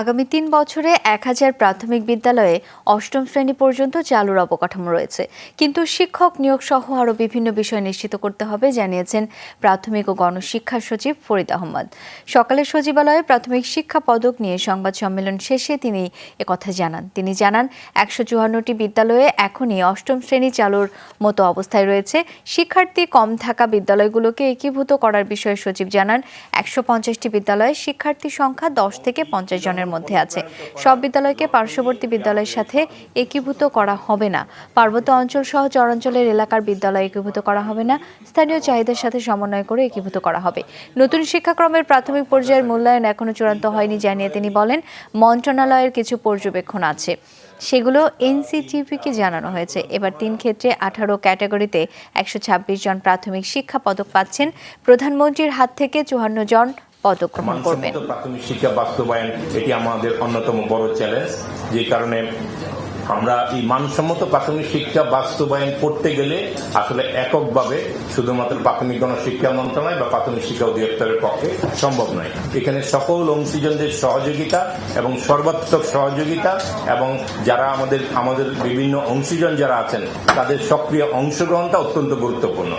আগামী তিন বছরে এক হাজার প্রাথমিক বিদ্যালয়ে অষ্টম শ্রেণি পর্যন্ত চালুর অবকাঠামো রয়েছে। কিন্তু শিক্ষক নিয়োগ সহ আরও বিভিন্ন বিষয় নিশ্চিত করতে হবে, জানিয়েছেন প্রাথমিক ও গণশিক্ষা সচিব ফরিদ আহমদ। সকালে সচিবালয়ে প্রাথমিক শিক্ষা পদক নিয়ে সংবাদ সম্মেলন শেষে তিনি একথা জানান। তিনি জানান, একশো চুয়ান্নটি বিদ্যালয়ে এখনই অষ্টম শ্রেণি চালুর মতো অবস্থায় রয়েছে। শিক্ষার্থী কম থাকা বিদ্যালয়গুলোকে একীভূত করার বিষয়ে সচিব জানান, একশো পঞ্চাশটি বিদ্যালয়ে শিক্ষার্থী সংখ্যা দশ থেকে পঞ্চাশ জনের মধ্যে আছে। সব বিদ্যালয়কে পার্শ্ববর্তী বিদ্যালয়ের সাথে একীভূত করা হবে না। পার্বত্য অঞ্চল সহ চরাঞ্চলের এলাকার বিদ্যালয় একীভূত করা হবে না। স্থানীয় চাহিদার সাথে সমন্বয় করে একীভূত করা হবে। নতুন শিক্ষাক্রমের প্রাথমিক পর্যায়ের মূল্যায়ন এখনও চূড়ান্ত হয়নি জানিয়ে তিনি বলেন, মন্ত্রণালয়ের কিছু পর্যবেক্ষণ আছে। সেগুলো এনসিটিভিকে জানানো হয়েছে। এবার তিন ক্ষেত্রে আঠারো ক্যাটাগরিতে একশো ছাব্বিশ জন প্রাথমিক শিক্ষা পদক পাচ্ছেন। প্রধানমন্ত্রীর হাত থেকে চুয়ান্ন জন পদক গ্রহণ করবেন। প্রাথমিক শিক্ষা বাস্তবায়ন এটি আমাদের অন্যতম বড় চ্যালেঞ্জ যে কারণে আমরা এই মানসম্মত প্রাথমিক শিক্ষা বাস্তবায়ন করতে গেলে আসলে এককভাবে শুধুমাত্র প্রাথমিক গণশিক্ষা মন্ত্রণালয় বা প্রাথমিক শিক্ষা অধিদপ্তরের পক্ষে সম্ভব নয়। এখানে সকল অংশীজনদের সহযোগিতা এবং সর্বাত্মক সহযোগিতা এবং যারা আমাদের আমাদের বিভিন্ন অংশীজন যারা আছেন তাদের সক্রিয় অংশগ্রহণটা অত্যন্ত গুরুত্বপূর্ণ।